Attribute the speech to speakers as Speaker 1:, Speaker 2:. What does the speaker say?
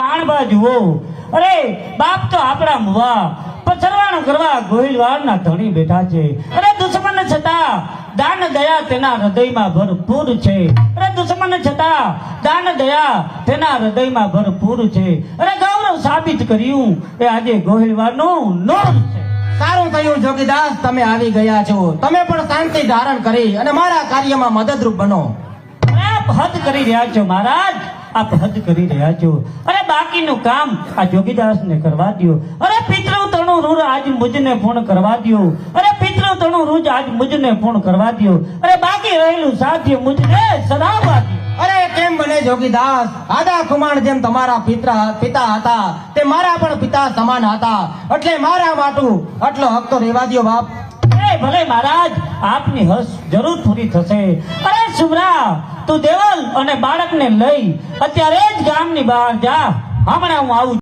Speaker 1: કાણબા જુઓ અરે બાપ તો આપણા મુવા. પછરવાણું કરવા ગોહિલવાડના ધણી બેઠા છે. અરે દુશ્મન છતાં દાન દયા તેના હૃદયમાં ભરપૂર છે. અરે દુશ્મન છતાં દાન દયા તેના હૃદયમાં ભરપૂર છે. અરે ગૌરવ સાબિત કર્યું એ આજે ગોહિલવાડનું નું છે.
Speaker 2: સારું થયું જોગીદાસ. તમે આવી ગયા છો. તમે પણ શાંતિ ધારણ કરી અને મારા કાર્યમાં મદદરૂપ બનો.
Speaker 1: આપ હદ કરી રહ્યા છો મહારાજ. આપ હજ કરી રહ્યા છો. અરે બાકીનું કામ આ જોગીદાસને કરવા દો અરે પિતૃ તણું રૂર આજ મુજને પૂર્ણ કરવા દો અરે પિતૃ તણું રૂજ આજ મુજને પૂર્ણ કરવા દો અરે બાકી રહેલું સાધ્ય મુજને સદાવા દો
Speaker 2: અરે કેમ બને જોગીદાસ? આદા કુમાર જેમ તમારા પિતા પિતા હતા તે મારા પણ પિતા સમાન હતા. એટલે મારા માટું આટલો હક તો રેવા દો બાપ.
Speaker 1: ભલે મહારાજ આપની હસ જરૂર પૂરી થશે. અરે સુમરા તું દેવલ અને બાળકને લઈ. અત્યારે જ ગામની બહાર જા. હમણાં હું આવું